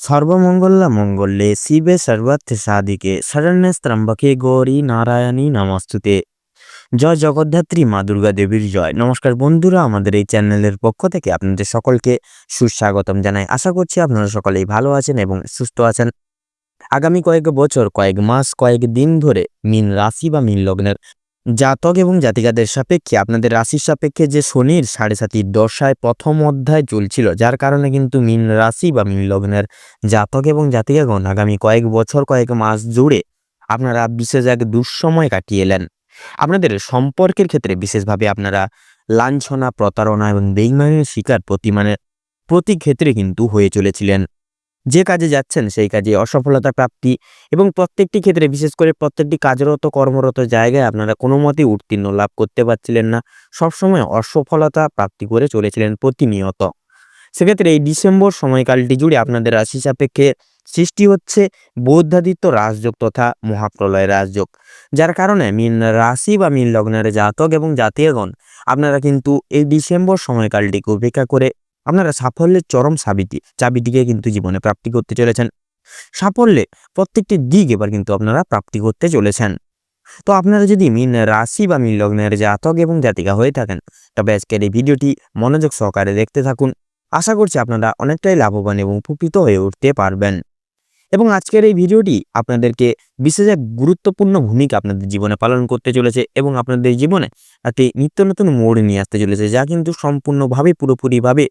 সর্বমঙ্গলা মঙ্গলে শিবে সর্বার্থে সাধিকে শরণ্যে ত্রম্বকে গৌরী নারায়ণী নমস্তুতে জয় জগদ্ধাত্রী মা দুর্গা দেবীর জয় নমস্কার বন্ধুরা, আমাদের এই চ্যানেলের পক্ষ থেকে আপনাদের সকলকে সুস্বাগতম জানাই। আশা করছি আপনারা সকলেই ভালো আছেন এবং সুস্থ আছেন। আগামী কয়েক বছর, কয়েক মাস, কয়েক দিন ধরে মিন রাশি বা মিন লগ্নের জাতক এবং জাতিকাদের সাপেক্ষে, আপনাদের রাশির সাপেক্ষে যে শনির সাড়ে সাতির দশায় প্রথম অধ্যায় চলছিল, যার কারণে কিন্তু মিন রাশি বা মিন লগ্নের জাতক এবং জাতিকাগণ আগামী কয়েক বছর, কয়েক মাস জুড়ে আপনারা বিশেষ এক দুঃসময় কাটিয়ে এলেন। আপনাদের সম্পর্কের ক্ষেত্রে বিশেষভাবে আপনারা লাঞ্ছনা, প্রতারণা এবং বেইমানের শিকার প্রতি মানে প্রতি ক্ষেত্রে কিন্তু হয়ে চলেছিলেন। যে কাজে যাচ্ছেন সেই কাজে অসফলতা প্রাপ্তি এবং প্রত্যেকটি ক্ষেত্রে, বিশেষ করে প্রত্যেকটি কাজরত, কর্মরত জায়গায় আপনারা কোনো মতেই উত্তীর্ণ লাভ করতে পারছিলেন না। সবসময় অসফলতা প্রাপ্তি করে চলেছিলেন প্রতিনিয়ত। সেক্ষেত্রে এই ডিসেম্বর সময়কালটি জুড়ে আপনাদের রাশি সাপেক্ষে সৃষ্টি হচ্ছে বৌদ্ধাদিত্য রাজযোগ তথা মহাপ্রলয় রাজযোগ। যার কারণে মিন রাশি বা মিন লগ্নের জাতক এবং জাতীয়গণ, আপনারা কিন্তু এই ডিসেম্বর সময়কালটিকে উপেক্ষা করে আপনারা সাফল্যের চরম চাবিটি চাবিটিকে কিন্তু জীবনে প্রাপ্তি করতে চলেছেন। সাফল্যে প্রত্যেকটি দিক এবার কিন্তু আপনারা প্রাপ্তি করতে চলেছেন। তো আপনারা যদি মিন রাশি বা মিন লগ্নের জাতক এবং জাতিকা হয়ে থাকেন, তবে আজকের এই ভিডিওটি মনোযোগ সহকারে দেখতে থাকুন। আশা করছি আপনারা অনেকটাই লাভবান এবং উপকৃত হয়ে উঠতে পারবেন। এবং আজকের এই ভিডিওটি আপনাদেরকে বিশেষ এক গুরুত্বপূর্ণ ভূমিকা আপনাদের জীবনে পালন করতে চলেছে এবং আপনাদের জীবনে একটি নিত্য নতুন মোড় নিয়ে আসতে চলেছে, যা কিন্তু সম্পূর্ণভাবে পুরোপুরিভাবে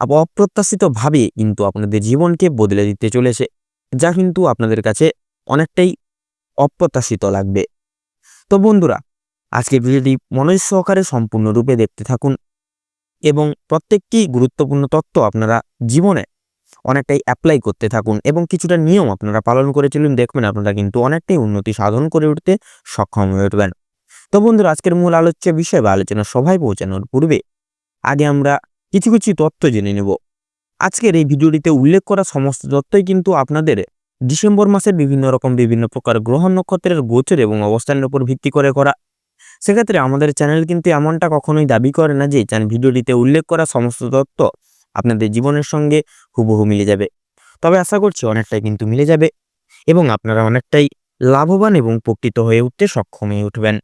অপ্রত্যাশিতভাবে কিন্তু আপনাদের জীবনকে বদলে দিতে চলেছে, যা কিন্তু আপনাদের কাছে অনেকটাই অপ্রত্যাশিত লাগবে। তো বন্ধুরা আজকে ভিডিওটি মনোজ সহকারে সম্পূর্ণরূপে দেখতে থাকুন এবং প্রত্যেকটি গুরুত্বপূর্ণ তত্ত্ব আপনারা জীবনে অনেকটাই অ্যাপ্লাই করতে থাকুন এবং কিছুটা নিয়ম আপনারা পালন করে চলুন, দেখবেন আপনারা কিন্তু অনেকটাই উন্নতি সাধন করে উঠতে সক্ষম হয়ে উঠবেন। তো বন্ধুরা, আজকের মূল আলোচ্য বিষয় বা আলোচনা সভায় পৌঁছানোর পূর্বে, আগে আমরা কিছু কিছু তথ্য জেনে নেব। আজকের এই ভিডিওটিতে উল্লেখ করা সমস্ত তথ্যই কিন্তু আপনাদের ডিসেম্বর মাসের বিভিন্ন রকম বিভিন্ন প্রকার গ্রহ নক্ষত্রের গোচর এবং অবস্থানের উপর ভিত্তি করে করা। সেক্ষেত্রে আমাদের চ্যানেল কিন্তু এমনটা কখনোই দাবি করে না যে চ্যান ভিডিওটিতে উল্লেখ করা সমস্ত তথ্য আপনাদের জীবনের সঙ্গে হুবহু মিলে যাবে। তবে আশা করছি অনেকটাই কিন্তু মিলে যাবে এবং আপনারা অনেকটাই লাভবান এবং উপকৃত হয়ে উঠতে সক্ষম হয়ে উঠবেন।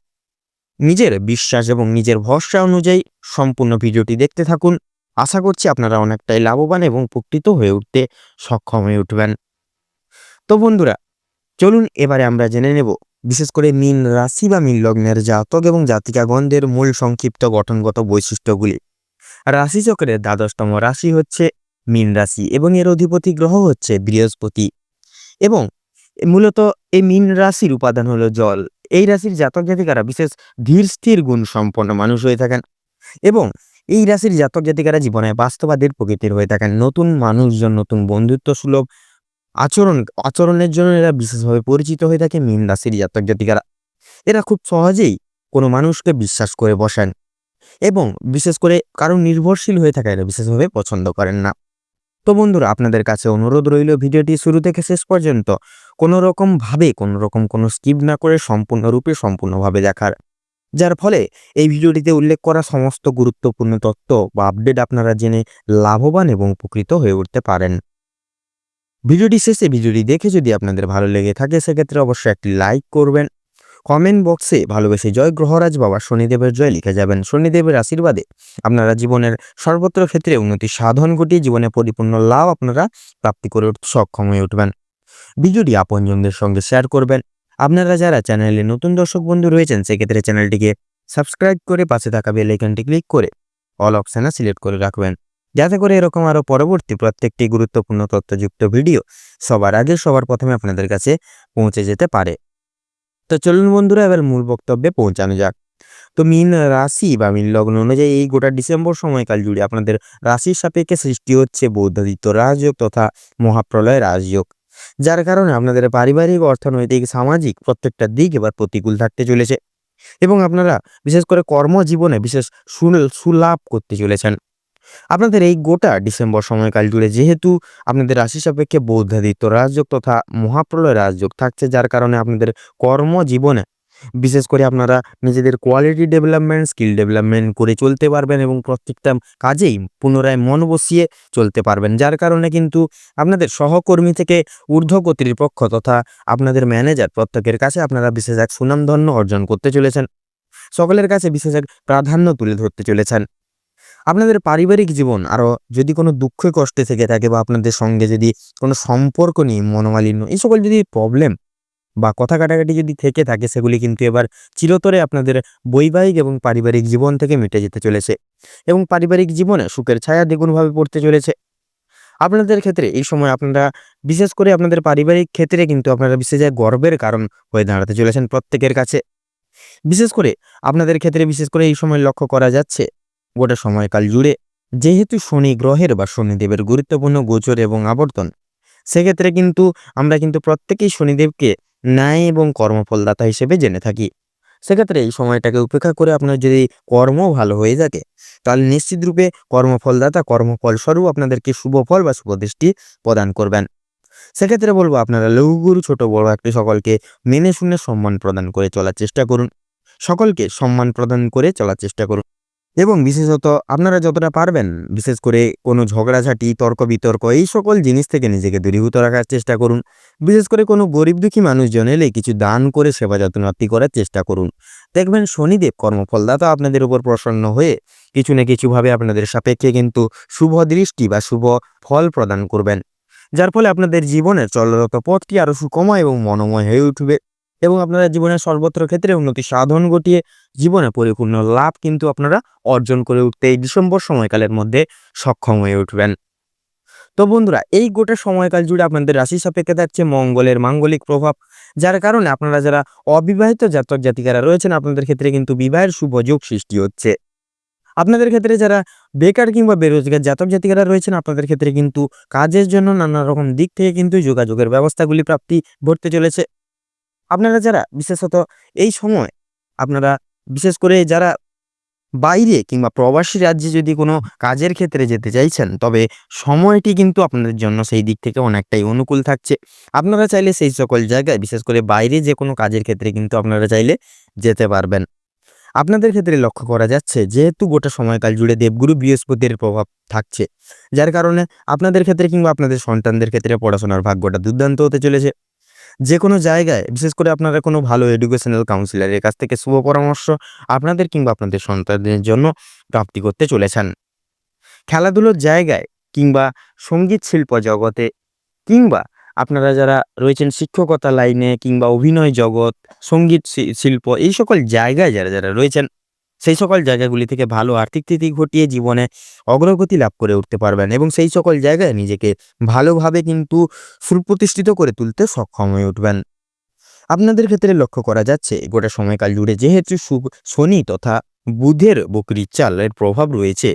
নিজের বিশ্বাস এবং নিজের ভরসা অনুযায়ী সম্পূর্ণ ভিডিওটি দেখতে থাকুন। আশা করছি আপনারা অনেকটাই লাভবান এবং উপকৃত হয়ে উঠতে সক্ষম হয়ে উঠবেন। তো বন্ধুরা, চলুন এবারে আমরা জেনে নেব, বিশেষ করে মিন রাশি বা মীন লগ্নের জাতক এবং জাতিকাগণদের মূল সংক্ষিপ্ত গঠনগত বৈশিষ্ট্যগুলি। রাশিচক্রের দ্বাদশতম রাশি হচ্ছে মিন রাশি এবং এর অধিপতি গ্রহ হচ্ছে বৃহস্পতি। এবং মূলত এই মিন রাশির উপাদান হলো জল। এই রাশির জাতক জাতিকারা বিশেষ ধীর, স্থির গুণ সম্পন্ন মানুষ হয়ে থাকেন। এবং এই রাশির জাতক জাতিকারা জীবনে বাস্তবাদের প্রকৃতির হয়ে থাকেন। নতুন মানুষজন, নতুন বন্ধুত্ব সুলভ আচরণ, আচরণের জন্য এরা বিশেষভাবে পরিচিত হয়ে থাকে মীন রাশির জাতক জাতিকারা। এরা খুব সহজেই কোনো মানুষকে বিশ্বাস করে বসেন এবং বিশেষ করে কারও নির্ভরশীল হয়ে থাকা এরা বিশেষভাবে পছন্দ করেন না। তো বন্ধুরা, আপনাদের কাছে অনুরোধ রইল ভিডিওটি শুরু থেকে শেষ পর্যন্ত। কোনো রকম ভাবে কোনো রকম কোনো স্কিপ না করে সম্পূর্ণরূপে সম্পূর্ণভাবে দেখার। যার ফলে এই ভিডিওটিতে উল্লেখ করা সমস্ত গুরুত্বপূর্ণ তথ্য বা আপডেট আপনারা জেনে লাভবান এবং উপকৃত হয়ে উঠতে পারেন। ভিডিওটি শেষে ভিডিওটি দেখে যদি আপনাদের ভালো লেগে থাকে, সেক্ষেত্রে অবশ্যই একটি লাইক করবেন। কমেন্ট বক্সে ভালোবেসে জয় গ্রহরাজ বাবা শনিদেবের জয় লিখে যাবেন। শনিদেবের আশীর্বাদে আপনারা জীবনের সর্বত্র ক্ষেত্রে উন্নতি সাধন ঘটিয়ে জীবনে পরিপূর্ণ লাভ আপনারা প্রাপ্তি করে সক্ষম হয়ে উঠবেন। ভিডিওটি আপনজনদের সঙ্গে শেয়ার করবেন। আপনারা যারা চ্যানেলে নতুন দর্শক বন্ধু রয়েছেন, সেক্ষেত্রে চ্যানেলটিকে সাবস্ক্রাইব করে পাশে থাকা বেল আইকনটি ক্লিক করে অল অপশানে সিলেক্ট করে রাখবেন। যাতে করে এরকম আরও পরবর্তী প্রত্যেকটি গুরুত্বপূর্ণ তথ্যযুক্ত ভিডিও সবার আগে, সবার প্রথমে আপনাদের কাছে পৌঁছে যেতে পারে। তো চলুন বন্ধুরা, এবার মূল বক্তব্যে পৌঁছানো যাক। তো মিন রাশি বা মিন লগ্ন অনুযায়ী এই গোটা ডিসেম্বর সময়কাল জুড়ে আপনাদের রাশির সাপেক্ষে সৃষ্টি হচ্ছে বৌদ্ধাদিত্য রাজযোগ তথা মহাপ্রলয় রাজযোগ। যার কারণে আপনাদের পারিবারিক, অর্থনৈতিক, সামাজিক প্রত্যেকটা দিক এবার প্রতিকূল থাকতে চলেছে। এবং আপনারা বিশেষ করে কর্মজীবনে বিশেষ সুল- সুলাভ করতে চলেছেন। আপনাদের এই গোটা ডিসেম্বর সময়কাল জুড়ে যেহেতু আপনাদের রাশি সাপেক্ষে বৌদ্ধাদিত্য রাজযোগ তথা মহাপ্রলয় রাজযোগ থাকছে, যার কারণে আপনাদের কর্মজীবনে বিশেষ করে আপনারা নিজেদের কোয়ালিটি ডেভেলপমেন্ট স্কিল ডেভেলপমেন্ট করে চলতে পারবেন এবং প্রত্যেকটা কাজেই পুনরায় মন বসিয়ে চলতে পারবেন। যার কারণে কিন্তু আপনাদের সহকর্মী থেকে ঊর্ধ্ব কর্তৃপক্ষ তথা আপনাদের ম্যানেজার প্রত্যেকের কাছে আপনারা বিশেষ এক সুনামধন্য অর্জন করতে চলেছেন। সকলের কাছে বিশেষ এক প্রাধান্য তুলে ধরতে চলেছেন। আপনাদের পারিবারিক জীবন আরও যদি কোনো দুঃখ কষ্টে থেকে থাকে বা আপনাদের সঙ্গে যদি কোনো সম্পর্ক নিয়ে মনোমালিন্য এই সকল যদি প্রবলেম বা কথা কাটাকাটি যদি থেকে থাকে, সেগুলি কিন্তু এবার চিরতরে আপনাদের বৈবাহিক এবং পারিবারিক জীবন থেকে মিটে যেতে চলেছে এবং পারিবারিক জীবনে সুখের ছায়া দ্বিগুণভাবে পড়তে চলেছে। আপনাদের ক্ষেত্রে এই সময় আপনারা, বিশেষ করে আপনাদের পারিবারিক ক্ষেত্রে কিন্তু আপনারা বিশেষ এক গর্বের কারণ হয়ে দাঁড়াতে চলেছেন প্রত্যেকের কাছে। বিশেষ করে আপনাদের ক্ষেত্রে বিশেষ করে এই সময় লক্ষ্য করা যাচ্ছে, গোটা সময়কাল জুড়ে যেহেতু শনি গ্রহের বা শনিদেবের গুরুত্বপূর্ণ গোচর এবং আবর্তন, সেক্ষেত্রে কিন্তু আমরা কিন্তু প্রত্যেকেই শনিদেবকে ন্যায় এবং কর্মফলদাতা হিসেবে জেনে থাকি। সেক্ষেত্রে এই সময়টাকে উপেক্ষা করে আপনার যদি কর্ম ভালো হয়ে থাকে, তাহলে নিশ্চিত রূপে কর্মফলদাতা কর্মফল স্বরূপ আপনাদেরকে শুভ ফল বা শুভ দৃষ্টি প্রদান করবেন। সেক্ষেত্রে বলব আপনারা লঘুগুরু ছোট বড় একটি সকলকে মেনে শুনে সম্মান প্রদান করে চলার চেষ্টা করুন। সকলকে সম্মান প্রদান করে চলার চেষ্টা করুন। এবং বিশেষত আপনারা যতটা পারবেন, বিশেষ করে কোনো ঝগড়াঝাটি তর্ক বিতর্ক এই সকল জিনিস থেকে নিজেকে দূরীভূত রাখার চেষ্টা করুন। বিশেষ করে কোনো গরিব দুঃখী মানুষজন এলে কিছু দান করে সেবা যত্নার্থী করার চেষ্টা করুন। দেখবেন শনিদেব কর্মফলদাতা আপনাদের উপর প্রসন্ন হয়ে কিছু না কিছুভাবে আপনাদের সাপেক্ষে কিন্তু শুভ দৃষ্টি বা শুভ ফল প্রদান করবেন। যার ফলে আপনাদের জীবনের চলরত পথটি আরও সুকময় এবং মনোময় হয়ে উঠবে। এবং আপনারা জীবনের সর্বত্র ক্ষেত্রে উন্নতি সাধন ঘটিয়ে জীবনে পরিপূর্ণ লাভ কিন্তু আপনারা অর্জন করে উঠতে এই ডিসেম্বর সময়কালের মধ্যে সক্ষম হয়ে উঠবেন। তো বন্ধুরা, এই গোটা সময়কাল জুড়ে আপনাদের রাশি সাপেক্ষে থাকছে মঙ্গলের মাঙ্গলিক প্রভাব, যার কারণে আপনারা যারা অবিবাহিত জাতক জাতিকারা রয়েছেন, আপনাদের ক্ষেত্রে কিন্তু বিবাহের শুভ যোগ সৃষ্টি হচ্ছে। আপনাদের ক্ষেত্রে যারা বেকার কিংবা বেরোজগার জাতক জাতিকারা রয়েছেন, আপনাদের ক্ষেত্রে কিন্তু কাজের জন্য নানা রকম দিক থেকে কিন্তু যোগাযোগের ব্যবস্থাগুলি প্রাপ্তি ঘটতে চলেছে। আপনারা যারা, বিশেষত এই সময় আপনারা, বিশেষ করে যারা বাইরে কিংবা প্রবাসী রাজ্যে যদি কোনো কাজের ক্ষেত্রে যেতে চাইছেন, তবে সময়টি কিন্তু আপনাদের জন্য সেই দিক থেকে অনেকটাই অনুকূল থাকছে। আপনারা চাইলে সেই সকল জায়গায়, বিশেষ করে বাইরে যে কোনো কাজের ক্ষেত্রে কিন্তু আপনারা চাইলে যেতে পারবেন। আপনাদের ক্ষেত্রে লক্ষ্য করা যাচ্ছে, যেহেতু গোটা সময়কাল জুড়ে দেবগুরু বৃহস্পতির প্রভাব থাকছে, যার কারণে আপনাদের ক্ষেত্রে কিংবা আপনাদের সন্তানদের ক্ষেত্রে পড়াশোনার ভাগ্যটা দুর্দান্ত হতে চলেছে। যে কোনো জায়গায়, বিশেষ করে আপনারা কোনো ভালো এডুকেশনাল কাউন্সিলরের কাছ থেকে শুভ পরামর্শ আপনাদের কিংবা আপনাদের সন্তানদের জন্য প্রাপ্তি করতে চলেছেন। খেলাধুলোর জায়গায় কিংবা সংগীত শিল্প জগতে কিংবা আপনারা যারা রয়েছেন শিক্ষকতা লাইনে কিংবা অভিনয় জগৎ, সংগীত শিল্প এই সকল জায়গায় যারা যারা রয়েছেন সেই সকল জায়গাগুলি থেকে ভালো আর্থিক স্থিতি ঘটিয়ে জীবনে অগ্রগতি লাভ করে উঠতে পারবেন এবং সেই সকল জায়গায় নিজেকে ভালোভাবে কিন্তু সুপ্রতিষ্ঠিত করে তুলতে সক্ষম হয়ে উঠবেন। আপনাদের ক্ষেত্রে লক্ষ্য করা যাচ্ছে, গোটা সময়কাল জুড়ে যেহেতু শনি তথা বুধের বকরির চালের প্রভাব রয়েছে,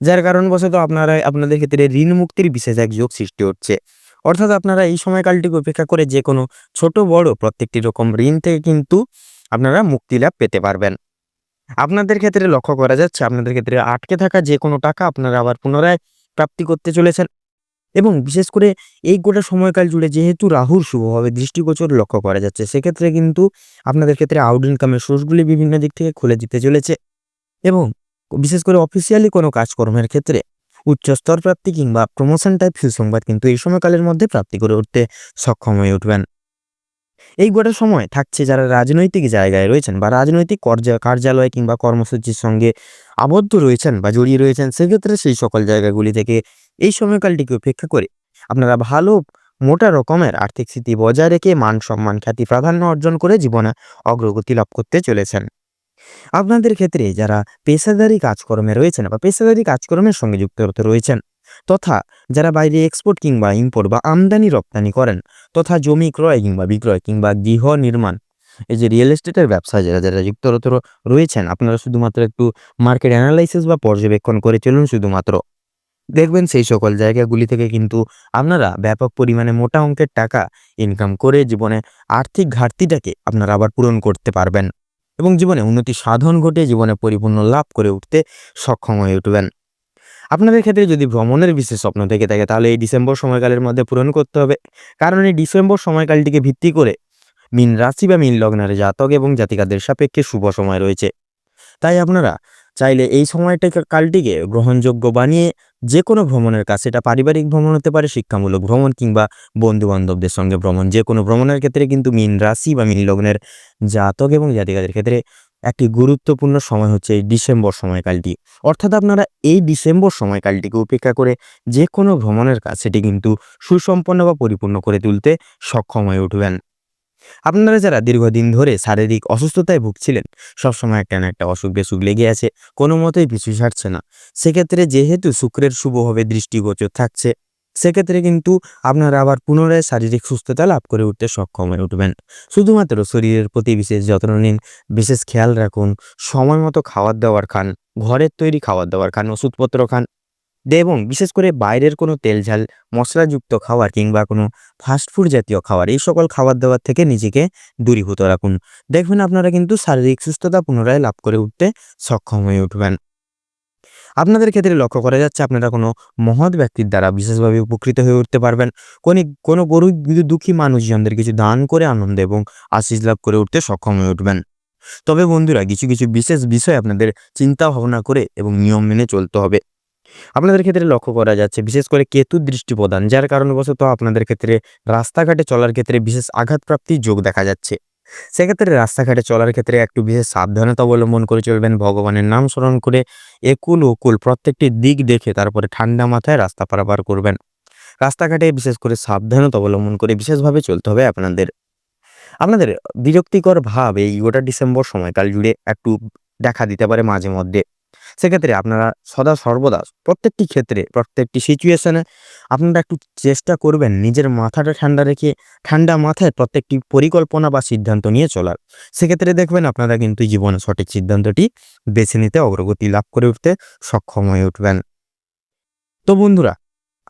যার কারণবশত আপনারা, আপনাদের ক্ষেত্রে ঋণ মুক্তির বিশেষ এক যোগ সৃষ্টি হচ্ছে। অর্থাৎ আপনারা এই সময়কালটিকে উপেক্ষা করে যে কোনো ছোট বড় প্রত্যেকটি রকম ঋণ থেকে কিন্তু আপনারা মুক্তি লাভ পেতে পারবেন। আপনাদের ক্ষেত্রে লক্ষ্য করা যাচ্ছে, আপনাদের ক্ষেত্রে আটকে থাকা যে কোনো টাকা আপনারা আবার পুনরায় প্রাপ্তি করতে চলেছেন। এবং বিশেষ করে এই গোটা সময়কাল জুড়ে যেহেতু রাহুর শুভভাবে দৃষ্টিগোচর লক্ষ্য করা যাচ্ছে, সেক্ষেত্রে কিন্তু আপনাদের ক্ষেত্রে আউট ইনকামের সোর্সগুলি বিভিন্ন দিক থেকে খুলে দিতে চলেছে। এবং বিশেষ করে অফিসিয়ালি কোনো কাজকর্মের ক্ষেত্রে উচ্চ স্তর প্রাপ্তি কিংবা প্রমোশন টাইপ সুসংবাদ কিন্তু এই সময়কালের মধ্যে প্রাপ্তি করে উঠতে সক্ষম হয়ে উঠবেন। এই গোটা সময় থাকছে যারা রাজনৈতিক জায়গায় রয়েছেন বা রাজনৈতিক কর্যা- কার্যালয় কিংবা কর্মসূচির সঙ্গে আবদ্ধ রয়েছেন বা জড়িয়ে রয়েছেন, সেক্ষেত্রে সেই সকল জায়গাগুলি থেকে এই সময়কালটিকে উপেক্ষা করে আপনারা ভালো মোটা রকমের আর্থিক স্থিতি বজায় রেখে মান সম্মান খ্যাতি প্রাধান্য অর্জন করে জীবনে অগ্রগতি লাভ করতে চলেছেন। আপনাদের ক্ষেত্রে যারা পেশাদারি কাজকর্মে রয়েছেন বা পেশাদারি কাজকর্মের সঙ্গে যুক্ত হতে রয়েছেন তথা যারা বাইরে এক্সপোর্ট কিংবা ইম্পোর্ট বা আমদানি রপ্তানি করেন, তথা জমি ক্রয় কিংবা বিক্রয় কিংবা গৃহ নির্মাণ, এই যে রিয়েল এস্টেটের ব্যবসায় যারা যারা যুক্তরতর রয়েছেন, আপনারা শুধুমাত্র একটু মার্কেট অ্যানালাইসিস বা পর্যবেক্ষণ করে চলুন শুধুমাত্র। দেখবেন সেই সকল জায়গাগুলি থেকে কিন্তু আপনারা ব্যাপক পরিমাণে মোটা অঙ্কের টাকা ইনকাম করে জীবনে আর্থিক ঘাটতিটাকে আপনারা আবার পূরণ করতে পারবেন এবং জীবনে উন্নতি সাধন ঘটে জীবনে পরিপূর্ণ লাভ করে উঠতে সক্ষম হয়ে উঠবেন। আপনাদের ক্ষেত্রে যদি ভ্রমণের বিশেষ স্বপ্ন থেকে থাকে, তাহলে এই ডিসেম্বর সময়কালের মধ্যে পূরণ করতে হবে। কারণ এই ডিসেম্বর সময়কালটিকে ভিত্তি করে মিন রাশি বা মিন লগ্নের জাতক এবং জাতিকাদের সাপেক্ষে শুভ সময় রয়েছে। তাই আপনারা চাইলে এই সময়টাকে, কালটিকে গ্রহণযোগ্য বানিয়ে যে কোনো ভ্রমণের কাজ, সেটা পারিবারিক ভ্রমণ হতে পারে, শিক্ষামূলক ভ্রমণ কিংবা বন্ধু বান্ধবদের সঙ্গে ভ্রমণ। যে কোনো ভ্রমণের ক্ষেত্রে কিন্তু মিন রাশি বা মিন লগ্নের জাতক এবং জাতিকাদের ক্ষেত্রে একটি গুরুত্বপূর্ণ সময় হচ্ছে এই ডিসেম্বর সময়কালটি। অর্থাৎ আপনারা এই ডিসেম্বর সময়কালটিকে উপেক্ষা করে যে কোনো ভ্রমণের কাজ সেটি কিন্তু সুসম্পন্ন বা পরিপূর্ণ করে তুলতে সক্ষম হয়ে উঠবেন। আপনারা যারা দীর্ঘদিন ধরে শারীরিক অসুস্থতায় ভুগছিলেন, সবসময় একটা না একটা অসুখ বেসুখ লেগে আছে কোনো মতেই পিছু ছাড়ছে না। সেক্ষেত্রে যেহেতু শুক্রের শুভভাবে দৃষ্টিগোচর থাকছে সেক্ষেত্রে কিন্তু আপনারা আবার পুনরায় শারীরিক সুস্থতা লাভ করে উঠতে সক্ষম হয়ে উঠবেন। শুধুমাত্র শরীরের প্রতি বিশেষ যত্ন নিন, বিশেষ খেয়াল রাখুন, সময় মতো খাবার দাবার খান, ঘরের তৈরি খাবার দাবার খান, ওষুধপত্র খান। এবং বিশেষ করে বাইরের কোনো তেল ঝাল, মশলাযুক্ত খাবার কিংবা কোনো ফাস্টফুড জাতীয় খাবার এই সকল খাবার দাবার থেকে নিজেকে দূরীভূত রাখুন। দেখবেন আপনারা কিন্তু শারীরিক সুস্থতা পুনরায় লাভ করে উঠতে সক্ষম হয়ে উঠবেন। আপনাদের ক্ষেত্রে লক্ষ্য করা যাচ্ছে আপনারা কোনো মহৎ ব্যক্তির দ্বারা বিশেষভাবে উপকৃত হয়ে উঠতে পারবেন। কোনো কোনো গরিব দুঃখী মানুষজনদের কিছু দান করে আনন্দ এবং আশিস লাভ করে উঠতে সক্ষম হয়ে উঠবেন। তবে বন্ধুরা, কিছু কিছু বিশেষ বিষয় আপনাদের চিন্তা ভাবনা করে এবং নিয়ম মেনে চলতে হবে। আপনাদের ক্ষেত্রে লক্ষ্য করা যাচ্ছে, বিশেষ করে কেতুর দৃষ্টি প্রদান যার কারণবশত আপনাদের ক্ষেত্রে রাস্তাঘাটে চলার ক্ষেত্রে বিশেষ আঘাতপ্রাপ্তির যোগ দেখা যাচ্ছে। সেক্ষেত্রে রাস্তাঘাটে চলার ক্ষেত্রে একটু বিশেষ সাবধানতা অবলম্বন করে চলবেন। ভগবানের নাম স্মরণ করে একুল ওকুল প্রত্যেকটি দিক দেখে তারপরে ঠান্ডা মাথায় রাস্তা পারাপার করবেন। রাস্তাঘাটে বিশেষ করে সাবধানতা অবলম্বন করে বিশেষভাবে চলতে হবে আপনাদের। আপনাদের বিরক্তিকর ভাব এই গোটা ডিসেম্বর সময়কাল জুড়ে একটু দেখা দিতে পারে মাঝে মধ্যে। সেক্ষেত্রে আপনারা সদা সর্বদা প্রত্যেকটি ক্ষেত্রে, প্রত্যেকটি সিচুয়েশনে আপনারা একটু চেষ্টা করবেন নিজের মাথাটা ঠান্ডা রেখে, ঠান্ডা মাথায় প্রত্যেকটি পরিকল্পনা বা সিদ্ধান্ত নিয়ে চলার। সেক্ষেত্রে দেখবেন আপনারা কিন্তু জীবনে সঠিক সিদ্ধান্তটি বেছে নিতে, অগ্রগতি লাভ করে উঠতে সক্ষম হয়ে উঠবেন। তো বন্ধুরা,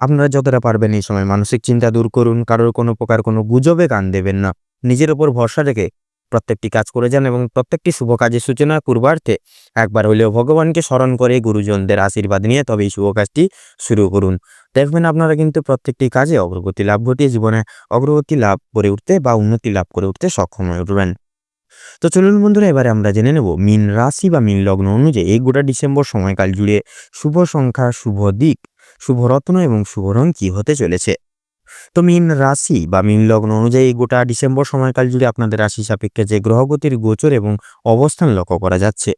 আপনারা যতটা পারবেন এই সময় মানসিক চিন্তা দূর করুন, কারোর কোনো প্রকার কোনো গুজবে কান দেবেন না। নিজের ওপর ভরসা রেখে প্রত্যেকটি কাজ করে যান এবং প্রত্যেকটি শুভ কাজের সূচনা পূর্বার্থে একবার হলেও ভগবানকে স্মরণ করে গুরুজনদের আশীর্বাদ নিয়ে তবে এই শুভ কাজটি শুরু করুন। দেখবেন আপনারা কিন্তু প্রত্যেকটি কাজে অগ্রগতি লাভ ঘটিয়ে জীবনে অগ্রগতি লাভ করে উঠতে বা উন্নতি লাভ করে উঠতে সক্ষম হয়ে উঠবেন। তো চলুন বন্ধুরা, এবারে আমরা জেনে নেব মিন রাশি বা মিন লগ্ন অনুযায়ী এই গোটা ডিসেম্বর সময়কাল জুড়ে শুভ সংখ্যা, শুভ দিক, শুভ রত্ন এবং শুভ রং কি হতে চলেছে। তো মিন রাশি বা মিন লগ্ন অনুযায়ী গোটা ডিসেম্বর সময়কাল জুড়ে আপনাদের রাশি সাপেক্ষে যে গ্রহগতির গোচর এবং অবস্থান লক্ষ্য করা যাচ্ছে।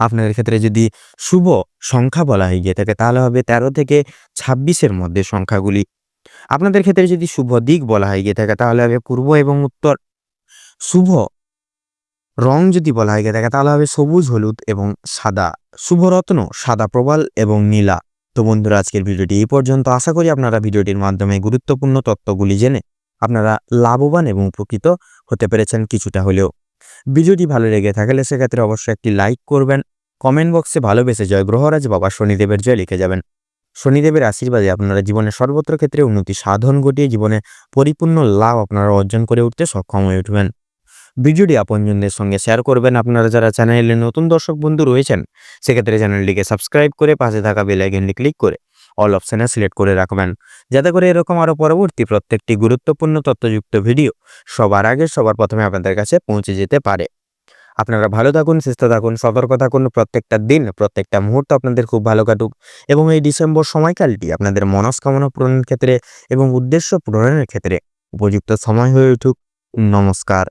আপনাদের ক্ষেত্রে যদি শুভ সংখ্যা বলা হয়ে গিয়ে থাকে, তাহলে হবে তেরো থেকে ছাব্বিশের মধ্যে সংখ্যাগুলি। আপনাদের ক্ষেত্রে যদি শুভ দিক বলা হয়ে গিয়ে থাকে, তাহলে হবে পূর্ব এবং উত্তর। শুভ রং যদি বলা হয়ে গিয়ে থাকে, তাহলে হবে সবুজ, হলুদ এবং সাদা। শুভ রত্ন সাদা প্রবাল এবং নীলা। তো বন্ধুরা, আজকের ভিডিওটি এই পর্যন্ত। আশা করি আপনারা ভিডিওটির মাধ্যমে গুরুত্বপূর্ণ তত্ত্বগুলি জেনে আপনারা লাভবান এবং উপকৃত হতে পেরেছেন কিছুটা হলেও। ভিডিওটি ভালো লেগে থাকলে সেক্ষেত্রে অবশ্যই একটি লাইক করবেন। কমেন্ট বক্সে ভালোবেসে জয় গ্রহরাজ বাবা শনিদেবের জয় লিখে যাবেন। শনিদেবের আশীর্বাদে আপনারা জীবনে সর্বত্র ক্ষেত্রে উন্নতি সাধন ঘটিয়ে জীবনে পরিপূর্ণ লাভ আপনারা অর্জন করে উঠতে সক্ষম হয়ে উঠবেন। ভিডিওটি আপনজনদের সঙ্গে শেয়ার করবেন। আপনারা যারা চ্যানেলে নতুন দর্শক, বন্ধু রয়েছেন, সেক্ষেত্রে চ্যানেলটিকে সাবস্ক্রাইব করে পাশে থাকা বেল আইকনটি ক্লিক করে অল অপশানে সিলেক্ট করে রাখবেন। যাতে করে এরকম আরও পরবর্তী প্রত্যেকটি গুরুত্বপূর্ণ তথ্যযুক্ত ভিডিও সবার আগে, সবার প্রথমে আপনাদের কাছে পৌঁছে যেতে পারে। আপনারা ভালো থাকুন, সুস্থ থাকুন, সতর্ক থাকুন। প্রত্যেকটা দিন, প্রত্যেকটা মুহূর্ত আপনাদের খুব ভালো কাটুক এবং এই ডিসেম্বর সময়কালটি আপনাদের মনস্কামনা পূরণের ক্ষেত্রে এবং উদ্দেশ্য পূরণের ক্ষেত্রে উপযুক্ত সময় হয়ে উঠুক। নমস্কার।